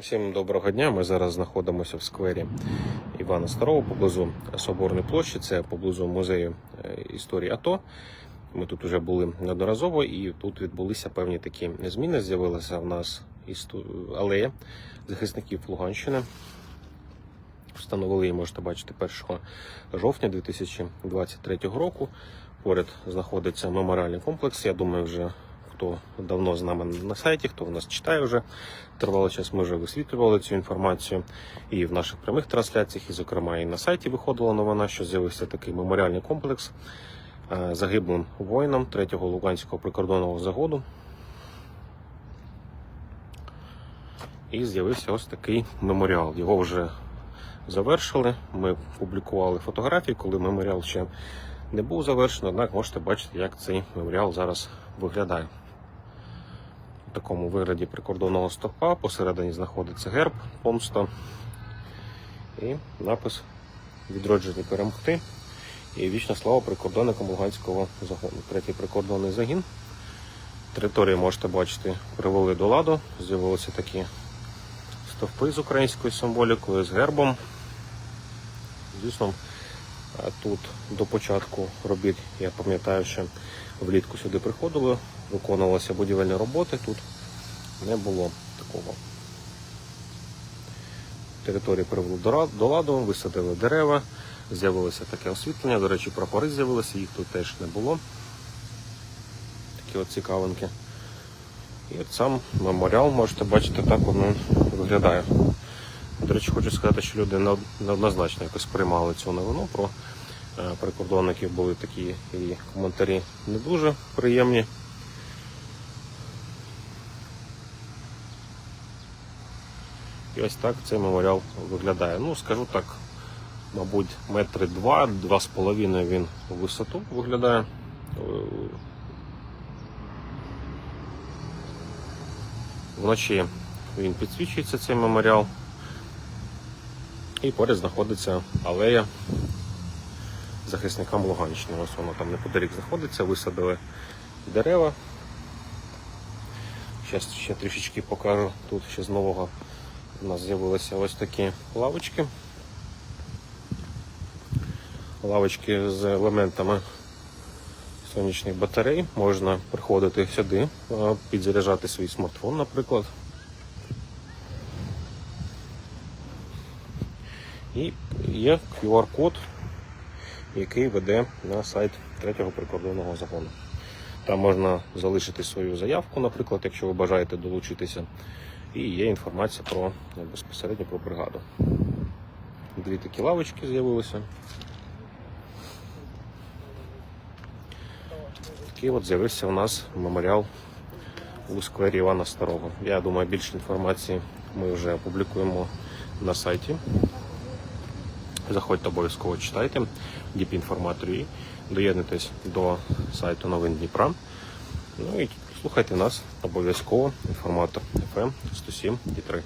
Всім доброго дня. Ми зараз знаходимося в сквері Івана Старого поблизу Соборної площі. Це поблизу музею е, історії АТО. Ми тут вже були неодноразово, і тут відбулися певні такі зміни. З'явилася в нас алея захисників Луганщини. Встановили її, можете бачити, 1 жовтня 2023 року. Поряд знаходиться меморіальний комплекс. Я думаю, вже хто давно з нами на сайті, хто в нас читає вже тривалий час. Ми вже висвітлювали цю інформацію і в наших прямих трансляціях, і, зокрема, і на сайті виходила новина, що з'явився такий меморіальний комплекс е, загиблим воїнам 3-го Луганського прикордонного загоду. І з'явився ось такий меморіал. Його вже завершили. Ми публікували фотографії, коли меморіал ще не був завершений, однак можете бачити, як цей меморіал зараз виглядає. У такому вигляді прикордонного стовпа посередині знаходиться герб, помста і напис Відроджені перемогти. І вічна слава прикордонникам Луганського загону. Третій прикордонний загін. Території можете бачити, привели до ладу. З'явилися такі стовпи з українською символікою, з гербом. Звісно, тут до початку робіт, я пам'ятаю, що влітку сюди приходили, виконувалися будівельні роботи, тут не було такого. Територію привели до ладу, висадили дерева, з'явилося таке освітлення. До речі, прапори з'явилися, їх тут теж не було. Такі от цікавинки. І от сам меморіал можете бачити, так воно виглядає. До речі, хочу сказати, що люди неоднозначно якось сприймали цю новину про е, прикордонників. Були такі і коментарі не дуже приємні. І ось так цей меморіал виглядає. Ну, скажу так, мабуть, метри два, два з половиною він у висоту виглядає. Е, Вночі він підсвічується, цей меморіал. І поряд знаходиться алея захисникам Луганщини. Ось воно там неподалік знаходиться, висадили дерева. Зараз ще трішечки покажу. Тут ще з нового у нас з'явилися ось такі лавочки. Лавочки з елементами сонячних батарей. Можна приходити сюди, підзаряджати свій смартфон, наприклад. І є QR-код, який веде на сайт третього прикордонного загону. Там можна залишити свою заявку, наприклад, якщо ви бажаєте долучитися. І є інформація про безпосередньо про бригаду. Дві такі лавочки з'явилися. Такий от з'явився у нас меморіал у сквері Івана Старого. Я думаю, більше інформації ми вже опублікуємо на сайті. Заходьте обов'язково читайте Діп інформаторію, доєднуйтесь до сайту новин Дніпра. Ну і слухайте нас обов'язково. Інформатор FM 107 і 3.